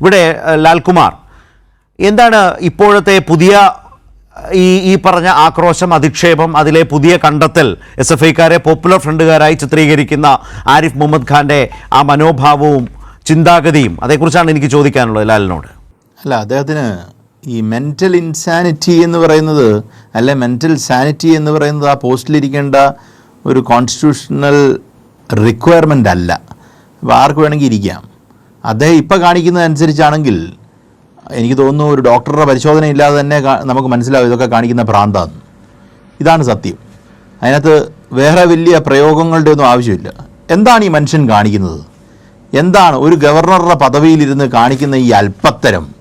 ഇവിടെ ലാൽകുമാർ എന്താണ് ഇപ്പോഴത്തെ പുതിയ ഈ ഈ പറഞ്ഞ ആക്രോശം അധിക്ഷേപം അതിലെ പുതിയ കണ്ടെത്തൽ? എസ് എഫ് ഐക്കാരെ പോപ്പുലർ ഫ്രണ്ടുകാരായി ചിത്രീകരിക്കുന്ന ആരിഫ് മുഹമ്മദ് ഖാന്റെ ആ മനോഭാവവും ചിന്താഗതിയും അതേക്കുറിച്ചാണ് എനിക്ക് ചോദിക്കാനുള്ളത് ലാലിനോട്. അല്ല അദ്ദേഹത്തിന് ഈ മെന്റൽ ഇൻസാനിറ്റി എന്ന് പറയുന്നത് അല്ലെ മെന്റൽ സാനിറ്റി എന്ന് പറയുന്നത് ആ പോസ്റ്റിലിരിക്കേണ്ട ഒരു കോൺസ്റ്റിറ്റ്യൂഷണൽ റിക്വയർമെന്റ് അല്ല. അപ്പോൾ ആർക്ക് വേണമെങ്കിൽ ഇരിക്കാം? അദ്ദേഹം ഇപ്പോൾ കാണിക്കുന്നതനുസരിച്ചാണെങ്കിൽ എനിക്ക് തോന്നുന്നു ഒരു ഡോക്ടറുടെ പരിശോധന ഇല്ലാതെ തന്നെ നമുക്ക് മനസ്സിലാവും ഇതൊക്കെ കാണിക്കുന്ന ഭ്രാന്താണ് ഇതാണ് സത്യം. അതിനകത്ത് വേറെ വലിയ പ്രയോഗങ്ങളുടെ ഒന്നും ആവശ്യമില്ല. എന്താണ് ഈ മനുഷ്യൻ കാണിക്കുന്നത്? എന്താണ് ഒരു ഗവർണറുടെ പദവിയിലിരുന്ന് കാണിക്കുന്ന ഈ അല്പത്തരം?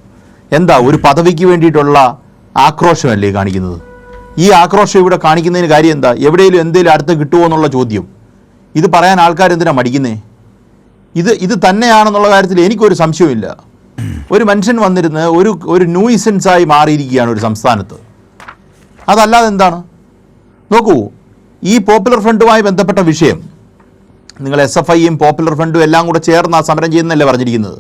എന്താ ഒരു പദവിക്ക് വേണ്ടിയിട്ടുള്ള ആക്രോശമല്ലേ കാണിക്കുന്നത്? ഈ ആക്രോശം ഇവിടെ കാണിക്കുന്നതിന് കാര്യം എന്താ? എവിടെയെങ്കിലും എന്തെങ്കിലും അടുത്ത് കിട്ടുമോ എന്നുള്ള ചോദ്യം. ഇത് പറയാൻ ആൾക്കാർ എന്തിനാ മടിക്കുന്നേ? ഇത് ഇത് തന്നെയാണെന്നുള്ള കാര്യത്തിൽ എനിക്കൊരു സംശയമില്ല ഒരു മനുഷ്യൻ വന്നിരുന്ന് ഒരു ഒരു ന്യൂയിസൻസായി മാറിയിരിക്കുകയാണ് ഒരു സംസ്ഥാനത്ത്. അതല്ലാതെ എന്താണ്? നോക്കൂ ഈ പോപ്പുലർ ഫ്രണ്ടുമായി ബന്ധപ്പെട്ട വിഷയം. നിങ്ങൾ എസ് എഫ് ഐയും പോപ്പുലർ ഫ്രണ്ടും എല്ലാം കൂടെ ചേർന്ന് ആ സമരം ചെയ്യുന്നതല്ലേ പറഞ്ഞിരിക്കുന്നത്.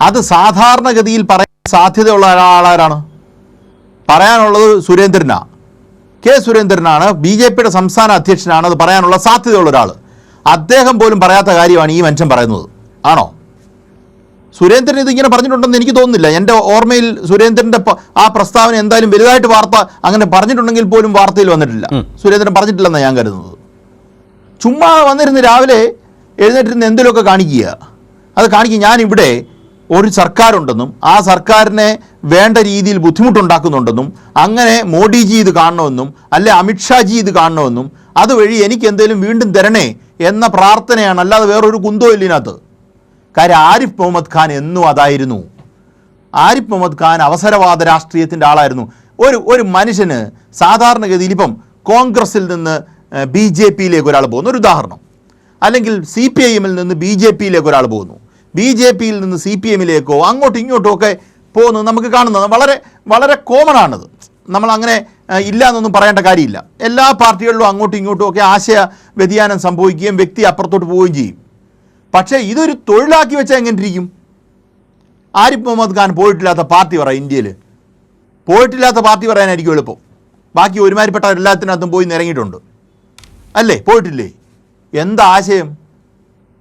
അത് സാധാരണഗതിയിൽ പറയാൻ സാധ്യതയുള്ള ഒരാളാരാണ് പറയാനുള്ളത് സുരേന്ദ്രനാണ് കെ സുരേന്ദ്രനാണ്. ബി ജെ പിയുടെ സംസ്ഥാന അധ്യക്ഷനാണ്. അത് പറയാനുള്ള സാധ്യതയുള്ള ഒരാൾ അദ്ദേഹം പോലും പറയാത്ത കാര്യമാണ് ഈ മനുഷ്യൻ പറയുന്നത്. ആണോ? സുരേന്ദ്രൻ ഇത് ഇങ്ങനെ പറഞ്ഞിട്ടുണ്ടെന്ന് എനിക്ക് തോന്നുന്നില്ല. എന്റെ ഓർമ്മയിൽ സുരേന്ദ്രന്റെ ആ പ്രസ്താവന എന്തായാലും വലുതായിട്ട് വാർത്ത അങ്ങനെ പറഞ്ഞിട്ടുണ്ടെങ്കിൽ പോലും വാർത്തയിൽ വന്നിട്ടില്ല. സുരേന്ദ്രൻ പറഞ്ഞിട്ടില്ലെന്നാണ് ഞാൻ കരുതുന്നത്. ചുമ്മാ വന്നിരുന്ന് രാവിലെ എഴുന്നേറ്റിരുന്ന് എന്തെങ്കിലുമൊക്കെ കാണിക്കുക. അത് കാണിക്കുക. ഞാനിവിടെ ഒരു സർക്കാരുണ്ടെന്നും ആ സർക്കാരിനെ വേണ്ട രീതിയിൽ ബുദ്ധിമുട്ടുണ്ടാക്കുന്നുണ്ടെന്നും അങ്ങനെ മോഡിജി ഇത് കാണണമെന്നും അല്ലെ അമിത്ഷാജി ഇത് കാണണമെന്നും അതുവഴി എനിക്ക് എന്തെങ്കിലും വീണ്ടും തരണേ എന്ന പ്രാർത്ഥനയാണ് അല്ലാതെ വേറൊരു കുന്തോ ഇല്ലിനകത്ത് കാര്യം ആരിഫ് മുഹമ്മദ് ഖാൻ എന്നും അതായിരുന്നു. ആരിഫ് മുഹമ്മദ് ഖാൻ അവസരവാദ രാഷ്ട്രീയത്തിന്റെ ആളായിരുന്നു. ഒരു ഒരു മനുഷ്യന് സാധാരണഗതിയിൽ ഇപ്പം കോൺഗ്രസിൽ നിന്ന് ബി ജെ പിയിലേക്ക് ഒരാൾ പോകുന്നു. ഒരു ഉദാഹരണം. അല്ലെങ്കിൽ സി പി ഐ എമ്മിൽ നിന്ന് ബി ജെ പിയിലേക്ക് ഒരാൾ പോകുന്നു. ബി ജെ പിയിൽ നിന്ന് സി പി എമ്മിലേക്കോ അങ്ങോട്ടും ഇങ്ങോട്ടും ഒക്കെ പോകുന്നത് നമുക്ക് കാണുന്നത് വളരെ വളരെ കോമൺ ആണത്. നമ്മൾ അങ്ങനെ ഇല്ല എന്നൊന്നും പറയേണ്ട കാര്യമില്ല. എല്ലാ പാർട്ടികളിലും അങ്ങോട്ടും ഇങ്ങോട്ടും ഒക്കെ ആശയ വ്യതിയാനം സംഭവിക്കുകയും വ്യക്തി അപ്പുറത്തോട്ട് പോവുകയും ചെയ്യും. പക്ഷേ ഇതൊരു തൊഴിലാക്കി വെച്ചാൽ എങ്ങനെ ഇരിക്കും ആരിഫ് മുഹമ്മദ് ഖാൻ പോയിട്ടില്ലാത്ത പാർട്ടി പറ ഇന്ത്യയിൽ പോയിട്ടില്ലാത്ത പാർട്ടി പറയാനായിരിക്കും എളുപ്പം. ബാക്കി ഒരുമാതിരിപ്പെട്ട എല്ലാത്തിനകത്തും പോയി നിരങ്ങിയിട്ടുണ്ട്. അല്ലേ? പോയിട്ടില്ലേ? എന്താ ആശയം?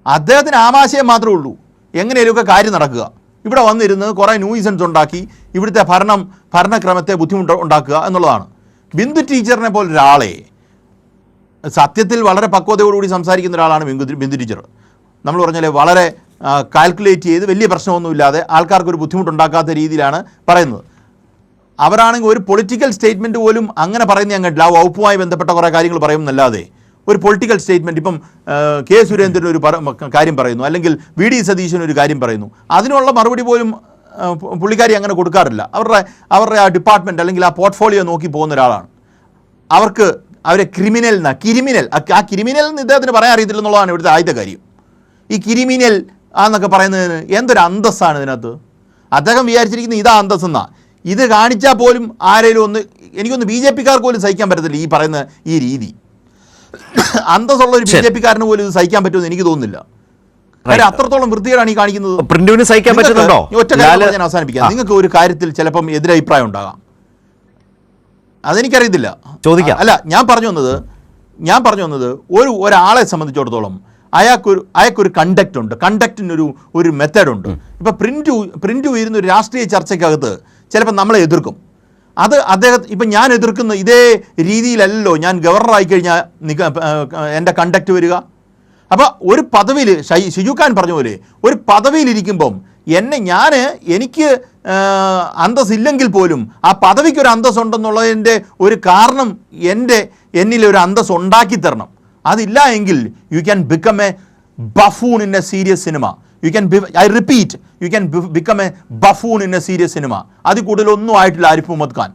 അദ്ദേഹത്തിന് ആമാശയം മാത്രമേ ഉള്ളൂ. എങ്ങനെയൊക്കെ കാര്യം നടക്കുക. ഇവിടെ വന്നിരുന്ന് കുറേ ന്യൂയിസൻസ് ഉണ്ടാക്കി ഇവിടുത്തെ ഭരണം ഭരണക്രമത്തെ ബുദ്ധിമുട്ട് ഉണ്ടാക്കുക എന്നുള്ളതാണ്. ബിന്ദു ടീച്ചറിനെ പോലെ ഒരാളെ സത്യത്തിൽ വളരെ പക്വതയോടുകൂടി സംസാരിക്കുന്ന ഒരാളാണ് ബിന്ദു ബിന്ദു ടീച്ചർ. നമ്മൾ പറഞ്ഞാൽ വളരെ കാൽക്കുലേറ്റ് ചെയ്ത് വലിയ പ്രശ്നമൊന്നുമില്ലാതെ ആൾക്കാർക്ക് ഒരു ബുദ്ധിമുട്ടുണ്ടാക്കാത്ത രീതിയിലാണ് പറയുന്നത്. അവരാണെങ്കിൽ ഒരു പൊളിറ്റിക്കൽ സ്റ്റേറ്റ്മെന്റ് പോലും അങ്ങനെ പറയുന്ന ഞാൻ കണ്ടില്ല. ആ വകുപ്പുമായി ബന്ധപ്പെട്ട കുറേ കാര്യങ്ങൾ പറയുമെന്നല്ലാതെ ഒരു പൊളിറ്റിക്കൽ സ്റ്റേറ്റ്മെന്റ് ഇപ്പം കെ സുരേന്ദ്രൻ ഒരു കാര്യം പറയുന്നു. അല്ലെങ്കിൽ വി ഡി സതീശൻ ഒരു കാര്യം പറയുന്നു. അതിനുള്ള മറുപടി പോലും പുള്ളിക്കാരി അങ്ങനെ കൊടുക്കാറില്ല. അവരുടെ അവരുടെ ആ ഡിപ്പാർട്ട്മെന്റ് അല്ലെങ്കിൽ ആ പോർട്ട്ഫോളിയോ നോക്കി പോകുന്ന ഒരാളാണ്. അവർക്ക് അവരെ ക്രിമിനൽ എന്നാ കിരിമിനൽ ആ ക്രിമിനൽ എന്ന് ഇദ്ദേഹത്തിന് പറയാൻ അറിയത്തില്ല എന്നുള്ളതാണ് ഇവിടുത്തെ ആദ്യത്തെ കാര്യം. ഈ ക്രിമിനൽ ആന്നൊക്കെ പറയുന്നതിന് എന്തൊരു അന്തസ്സാണ് ഇതിനകത്ത്? അദ്ദേഹം വിചാരിച്ചിരിക്കുന്നത് ഇതാ അന്തസ്സെന്നാ. ഇത് കാണിച്ചാൽ പോലും ആരെങ്കിലും ഒന്ന് എനിക്കൊന്ന് ബി ജെ പിക്കാർക്ക് പോലും സഹിക്കാൻ പറ്റത്തില്ല ഈ പറയുന്ന ഈ രീതി. അന്തസ്സുള്ള ഒരു ബി ജെ പിക്കാരന് പോലും ഇത് സഹിക്കാൻ പറ്റുമെന്ന് എനിക്ക് തോന്നുന്നില്ല. കാര്യം അത്രത്തോളം വൃത്തികേടാണ് ഈ കാണിക്കുന്നത്. പ്രിന്റുവിന് സഹിക്കാൻ പറ്റുന്നുണ്ടോ ഞാൻ അവസാനിപ്പിക്കാം. നിങ്ങൾക്ക് ഒരു കാര്യത്തിൽ ചിലപ്പം എതിരഭിപ്രായം ഉണ്ടാകാം. അതെനിക്കറിയത്തില്ല. ചോദിക്കാം. അല്ല ഞാൻ പറഞ്ഞു വന്നത് ഞാൻ പറഞ്ഞു വന്നത് ഒരു ഒരാളെ സംബന്ധിച്ചിടത്തോളം അയാൾക്കൊരു അയാൾക്കൊരു കണ്ടക്റ്റ് ഉണ്ട്. കണ്ടക്റ്റിനൊരു ഒരു മെത്തേഡ് ഉണ്ട്. ഇപ്പം പ്രിന്റു പ്രിന്റു ഇരുന്ന ഒരു രാഷ്ട്രീയ ചർച്ചയ്ക്കകത്ത് ചിലപ്പോൾ നമ്മളെ എതിർക്കും. അത് അദ്ദേഹം ഇപ്പം ഞാൻ എതിർക്കുന്ന ഇതേ രീതിയിലല്ലോ ഞാൻ ഗവർണറായി കഴിഞ്ഞാൽ എന്റെ കണ്ടക്റ്റ് വരിക. അപ്പോൾ ഒരു പദവിയിൽ ഷിജു ഖാൻ പറഞ്ഞ പോലെ ഒരു പദവിയിലിരിക്കുമ്പം എന്നെ ഞാൻ എനിക്ക് അന്തസ് അന്തസ്സില്ലെങ്കിൽ പോലും ആ പദവിക്ക് ഒരു അന്തസ് ഉണ്ടെന്നുള്ളതിന്റെ ഒരു കാരണം എന്റെ എന്നിൽ ഒരു അന്തസ് ഉണ്ടാക്കി തരണം. അതില്ല എങ്കിൽ you can become a buffoon in a serious cinema you can I repeat you can become a buffoon in a serious cinema അതിൽ കൂടുതലൊന്നും ആയിട്ടില്ല ആരിഫ് മുഹമ്മദ് ഖാൻ.